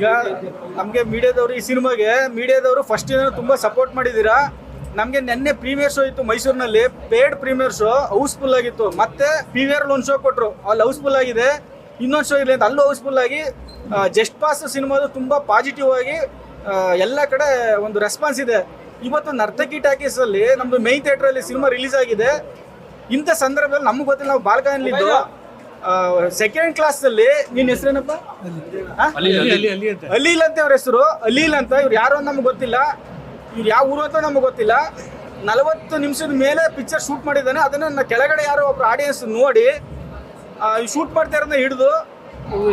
ಈಗ ನಮಗೆ ಮೀಡಿಯಾದವರು ಈ ಸಿನಿಮಾಗೆ ಮೀಡಿಯಾದವರು ಫಸ್ಟ್ ತುಂಬಾ ಸಪೋರ್ಟ್ ಮಾಡಿದ್ದೀರಾ? ನಮಗೆ ನಿನ್ನೆ ಪ್ರೀಮಿಯರ್ ಶೋ ಇತ್ತು ಮೈಸೂರಿನಲ್ಲಿ ಪೇಡ್ ಪ್ರೀಮಿಯರ್ ಶೋ ಹೌಸ್ಫುಲ್ ಆಗಿತ್ತು. ಮತ್ತೆ ಪಿ ವಿ ಒಂದು ಶೋ ಕೊಟ್ಟರು ಅಲ್ಲಿ ಹೌಸ್ಫುಲ್ ಆಗಿದೆ. ಇನ್ನೊಂದು ಶೋ ಇರಲಿ ಅಂತ ಅಲ್ಲೂ ಹೌಸ್ಫುಲ್ ಆಗಿ ಜಸ್ಟ್ ಪಾಸ್ ಸಿನಿಮಾದು ತುಂಬಾ ಪಾಸಿಟಿವ್ ಆಗಿ ಎಲ್ಲ ಕಡೆ ಒಂದು ರೆಸ್ಪಾನ್ಸ್ ಇದೆ. ಇವತ್ತು ನರ್ತಕಿ ಟಾಕೀಸ್ ಅಲ್ಲಿ ನಮ್ದು ಮೈನ್ ಥಿಯೇಟರ್ ಅಲ್ಲಿ ಸಿನಿಮಾ ರಿಲೀಸ್ ಆಗಿದೆ. ಇಂಥ ಸಂದರ್ಭದಲ್ಲಿ ನಮ್ಗೆ ಗೊತ್ತಿಲ್ಲ, ನಾವು ಬಾಲ್ಕನಿಲಿದ್ದು ಸೆಕೆಂಡ್ ಕ್ಲಾಸ್ ಅಲ್ಲಿ ನಿನ್ನ ಹೆಸರೇನಪ್ಪ? ಅಲೀಲ್. ಅಂತ. ಅವ್ರ ಹೆಸರು. ಅಲೀಲ್ ಅಂತ ಇವ್ರು ಯಾರು ಅಂತ ನಮ್ಗೆ ಗೊತ್ತಿಲ್ಲ. ಇವ್ರು ಯಾವ ಊರು ಅಂತ ನಮ್ಗೆ ಗೊತ್ತಿಲ್ಲ. ನಲವತ್ತು ನಿಮಿಷದ ಮೇಲೆ ಪಿಕ್ಚರ್ ಶೂಟ್ ಮಾಡಿದ್ದಾನೆ. ಅದನ್ನ ನನ್ನ ಕೆಳಗಡೆ ಯಾರೋ ಒಬ್ರು ಆಡಿಯನ್ಸ್ ನೋಡಿ ಶೂಟ್ ಮಾಡ್ತಾ ಇರೋದನ್ನ ಹಿಡಿದು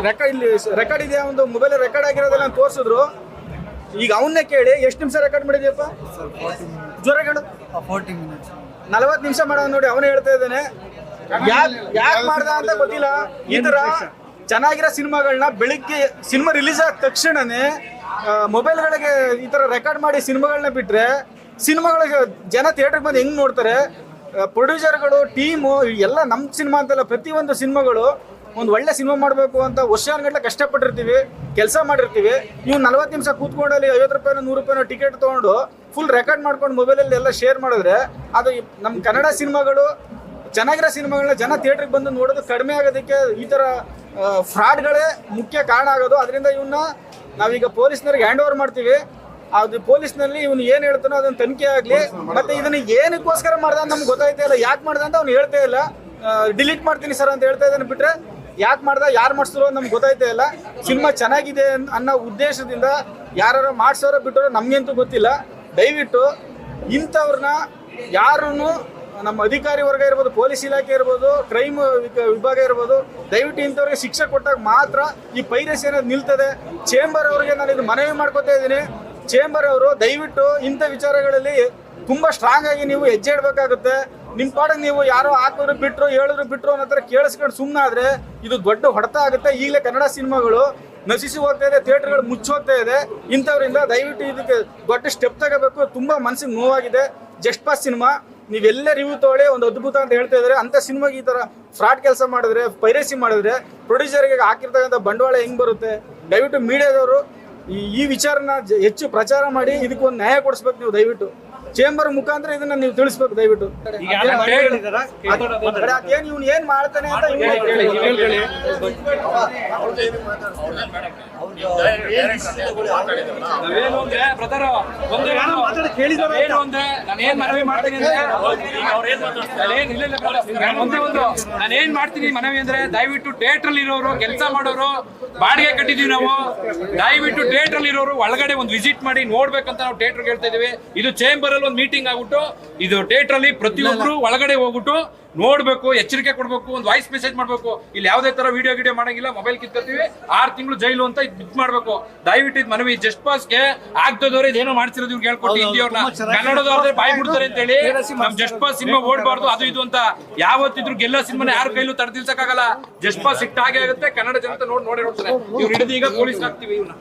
ರೆಕಾರ್ಡ್ ಇಲ್ಲಿ ರೆಕಾರ್ಡ್ ಇದೆ ಒಂದು ಮೊಬೈಲ್ ರೆಕಾರ್ಡ್ ಆಗಿರೋದೆಲ್ಲ ತೋರಿಸಿದ್ರು. ಈಗ ಅವನ್ನೇ ಕೇಳಿ ಎಷ್ಟು ನಿಮಿಷ ರೆಕಾರ್ಡ್ ಮಾಡಿದ್ಯಪ್ಪ? ಜ್ವರ ಹೇಳು. ಫೋರ್ಟಿ ಮಿನಿಟ್ಸ್ ನಲವತ್ತು ನಿಮಿಷ ಮಾಡೋದು ನೋಡಿ ಅವನೇ ಹೇಳ್ತಾ ಇದ್ದಾನೆ. ಅಂತ ಗೊತ್ತಿಲ್ಲ. ಈ ಚೆನ್ನಾಗಿರೋ ಸಿನಿಮಾಗಳನ್ನ ಬೆಳಿಗ್ಗೆ ಸಿನಿಮಾ ರಿಲೀಸ್ ಆದ ತಕ್ಷಣನೇ ಮೊಬೈಲ್ಗಳಿಗೆ ಈ ತರ ರೆಕಾರ್ಡ್ ಮಾಡಿ ಸಿನಿಮಾಗಳನ್ನ ಬಿಟ್ರೆ, ಸಿನಿಮಾಗಳಿಗೆ ಜನ ಥಿಯೇಟರ್ಗೆ ಬಂದು ಹೆಂಗ್ ನೋಡ್ತಾರೆ? ಪ್ರೊಡ್ಯೂಸರ್ಗಳು ಟೀಮು ಎಲ್ಲ ನಮ್ಮ ಸಿನಿಮಾ ಅಂತಲ್ಲ, ಪ್ರತಿಯೊಂದು ಸಿನಿಮಾಗಳು ಒಂದು ಒಳ್ಳೆ ಸಿನಿಮಾ ಮಾಡಬೇಕು ಅಂತ ವರ್ಷಾನ್ಗಟ್ಲೆ ಕಷ್ಟಪಟ್ಟಿರ್ತೀವಿ, ಕೆಲಸ ಮಾಡಿರ್ತೀವಿ. ನೀವು ನಲ್ವತ್ತು ನಿಮಿಷ ಕೂತ್ಕೊಂಡಲ್ಲಿ ಐವತ್ತು ರೂಪಾಯಿನ, ನೂರು ರೂಪಾಯಿನೋ ಟಿಕೆಟ್ ತೊಗೊಂಡು ಫುಲ್ ರೆಕಾರ್ಡ್ ಮಾಡ್ಕೊಂಡು ಮೊಬೈಲಲ್ಲಿ ಎಲ್ಲ ಶೇರ್ ಮಾಡಿದ್ರೆ, ಅದು ನಮ್ಮ ಕನ್ನಡ ಸಿನಿಮಾಗಳು ಚೆನ್ನಾಗಿರೋ ಸಿನಿಮಾಗಳನ್ನ ಜನ ಥಿಯೇಟ್ರಿಗೆ ಬಂದು ನೋಡೋದು ಕಡಿಮೆ ಆಗೋದಕ್ಕೆ ಈ ಥರ ಫ್ರಾಡ್ಗಳೇ ಮುಖ್ಯ ಕಾರಣ ಆಗೋದು. ಅದರಿಂದ ಇವನ್ನ ನಾವೀಗ ಪೊಲೀಸ್ನವ್ರಿಗೆ ಹ್ಯಾಂಡ್ ಓವರ್ ಮಾಡ್ತೀವಿ. ಅದು ಪೊಲೀಸ್ನಲ್ಲಿ ಇವನು ಏನು ಹೇಳ್ತಾನೋ ಅದನ್ನ ತನಿಖೆ ಆಗಲಿ ಮತ್ತೆ ಇದನ್ನ ಏನಕ್ಕೋಸ್ಕರ ಮಾಡ್ದ ಅಂತ ನಮ್ಗೆ ಗೊತ್ತಾಯ್ತಾ ಇಲ್ಲ. ಯಾಕೆ ಮಾಡ್ದ ಅಂತ ಅವ್ನು ಹೇಳ್ತಾ ಇಲ್ಲ. ಡಿಲೀಟ್ ಮಾಡ್ತೀನಿ ಸರ್ ಅಂತ ಹೇಳ್ತಾ ಇದ್ದಾನೆ ಬಿಟ್ರೆ ಯಾಕೆ ಮಾಡ್ದ ಯಾರು ಮಾಡಿಸ್ರು ಅಂತ ನಮ್ಗೆ ಗೊತ್ತಾಯ್ತಾ ಇಲ್ಲ. ಸಿನಿಮಾ ಚೆನ್ನಾಗಿದೆ ಅನ್- ಅನ್ನೋ ಉದ್ದೇಶದಿಂದ ಯಾರು ಮಾಡಿಸೋರೋ ಬಿಟ್ಟರೋ ನಮಗೆಂತೂ ಗೊತ್ತಿಲ್ಲ. ದಯವಿಟ್ಟು ಇಂಥವ್ರನ್ನ ಯಾರನ್ನು ನಮ್ಮ ಅಧಿಕಾರಿ ವರ್ಗ ಇರ್ಬೋದು, ಪೊಲೀಸ್ ಇಲಾಖೆ ಇರ್ಬೋದು, ಕ್ರೈಮ್ ವಿಭಾಗ ಇರ್ಬೋದು, ದಯವಿಟ್ಟು ಇಂಥವ್ರಿಗೆ ಶಿಕ್ಷೆ ಕೊಟ್ಟಾಗ ಮಾತ್ರ ಈ ಪೈರಸಿ ಅನ್ನೋದು ನಿಲ್ತದೆ. ಚೇಂಬರ್ ಅವರಿಗೆ ನಾನು ಇದು ಮನವಿ ಮಾಡ್ಕೊತಾ ಇದ್ದೀನಿ. ಚೇಂಬರ್ ಅವರು ದಯವಿಟ್ಟು ಇಂಥ ವಿಚಾರಗಳಲ್ಲಿ ತುಂಬ ಸ್ಟ್ರಾಂಗ್ ಆಗಿ ನೀವು ಹೆಜ್ಜೆ ಇಡಬೇಕಾಗುತ್ತೆ. ನಿಮ್ಮ ಪಾಡಿಗೆ ನೀವು ಯಾರೋ ಹಾಕಿದ್ರು ಬಿಟ್ರು, ಹೇಳಿದ್ರು ಬಿಟ್ರು ಅನ್ನೋ ಥರ ಕೇಳಿಸ್ಕೊಂಡು ಸುಮ್ಮನಾದ್ರೆ ಇದು ದೊಡ್ಡ ಹೊಡೆತ ಆಗುತ್ತೆ. ಈಗಲೇ ಕನ್ನಡ ಸಿನಿಮಾಗಳು ನಶಿಸಿ ಹೋಗ್ತಾ ಇದೆ, ಥಿಯೇಟರ್ಗಳು ಮುಚ್ಚೋಗ್ತಾ ಇದೆ. ಇಂಥವ್ರಿಂದ ದಯವಿಟ್ಟು ಇದಕ್ಕೆ ದೊಡ್ಡ ಸ್ಟೆಪ್ ತಗೋಬೇಕು. ತುಂಬಾ ಮನಸ್ಸಿಗೆ ನೋವಾಗಿದೆ. Just pass cinema. ನೀವೆಲ್ಲ ರಿವ್ಯೂ ತಗೊಳ್ಳಿ ಒಂದು ಅದ್ಭುತ ಅಂತ ಹೇಳ್ತಾ ಇದ್ದಾರೆ. ಅಂತ ಸಿನಿಮಾಗೆ ಈ ತರ ಫ್ರಾಡ್ ಕೆಲಸ ಮಾಡಿದ್ರೆ, ಪೈರಸಿ ಮಾಡಿದ್ರೆ ಪ್ರೊಡ್ಯೂಸರ್ಗೆ ಹಾಕಿರ್ತಕ್ಕಂಥ ಬಂಡವಾಳ ಹೆಂಗ್ ಬರುತ್ತೆ? ದಯವಿಟ್ಟು ಮೀಡಿಯಾದವರು ಈ ವಿಚಾರನ ಹೆಚ್ಚು ಪ್ರಚಾರ ಮಾಡಿ, ಇದಕ್ಕೊಂದು ನ್ಯಾಯ ಕೊಡಿಸ್ಬೇಕು ನೀವು ದಯವಿಟ್ಟು. ಚೇಂಬರ್ ಮುಖಾಂತರ ಇದನ್ನ ನೀವು ತಿಳಿಸ್ಬೇಕು ದಯವಿಟ್ಟು. ಅದ್- ಅದೇನ್ ಇವ್ನು ಏನ್ ಮಾಡ್ತಾನೆ ಅಂತ ಮನವಿ ಮಾಡ್ತೀನಿ ನಾನೇನ್ ಏನ್ ಮಾಡ್ತೀನಿ ಮನವಿ ಅಂದ್ರೆ ದಯವಿಟ್ಟು ಥಿಯೇಟರ್ ಅಲ್ಲಿ ಇರೋರು ಕೆಲಸ ಮಾಡೋರು ಬಾಡಿಗೆ ಕಟ್ಟಿದೀವಿ ನಾವು. ದಯವಿಟ್ಟು ಥಿಯೇಟರ್ ಅಲ್ಲಿ ಇರೋರು ಒಳಗಡೆ ಒಂದು ವಿಸಿಟ್ ಮಾಡಿ ನೋಡ್ಬೇಕಂತ ನಾವು ಥಿಯೇಟರ್ ಹೇಳ್ತಾ ಇದೀವಿ ಇದು ಚೇಂಬರ್ ಒಂದು ಮೀಟಿಂಗ್ ಆಗ್ಬಿಟ್ಟು ಇದು ಥಿಯೇಟರ್ ಅಲ್ಲಿ ಪ್ರತಿಯೊಬ್ರು ಒಳಗಡೆ ಹೋಗ್ಬಿಟ್ಟು ನೋಡ್ಬೇಕು ಎಚ್ಚರಿಕೆ ಕೊಡ್ಬೇಕು ಒಂದು ವಾಯ್ಸ್ ಮೆಸೇಜ್ ಮಾಡ್ಬೇಕು. ಇಲ್ಲಿ ಯಾವುದೇ ತರ ವಿಡಿಯೋ ಗಿಡಿಯೋ ಮಾಡಂಗಿಲ್ಲ ಮೊಬೈಲ್ ಕಿತ್ಕೊತೀವಿ. ಆರ್ ತಿಂಗಳು ಜೈಲು ಅಂತ ಇದ್ ಮಾಡ್ಬೇಕು. ದಯವಿಟ್ಟು ಇದು ಮನವಿ ಜಸ್ಟ್ ಪಾಸ್ಗೆ ಆಗ್ತದವ್ರೆ ಇದೇನೋ ಮಾಡ್ತಿರೋದು ಇವ್ರು ಹೇಳ್ಕೊಟ್ಟು ಹಿಂದಿಯವ್ರನ್ನ ಕನ್ನಡದವ್ರದ್ರೆ ಬಾಯ್ ಬಿಡ್ತಾರೆ ಅಂತ ಹೇಳಿ ನಮ್ ಜಸ್ಟ್ ಪಾಸ್ ಸಿನಿಮಾ ಓಡಬಾರ್ದು ಅದು ಇದು ಅಂತ ಯಾವತ್ತಿದ್ರು ಗೆಲ್ಲ ಸಿನಿಮಾನ ಯಾರ ಕೈಲೂ ತಡೆದಿಲ್ಸಕ್ಕಾಗಲ್ಲ. ಜಸ್ಟ್ ಪಾಸ್ ಹಾಗೆ ಆಗುತ್ತೆ ಕನ್ನಡ ಜನತೆ ನೋಡಿ ನೋಡಿ ನೋಡ್ತಾರೆ. ಇವ್ರು ಹಿಡಿದು ಈಗ ಪೊಲೀಸ್ ಹಾಕ್ತಿವಿ ಇವ್ನ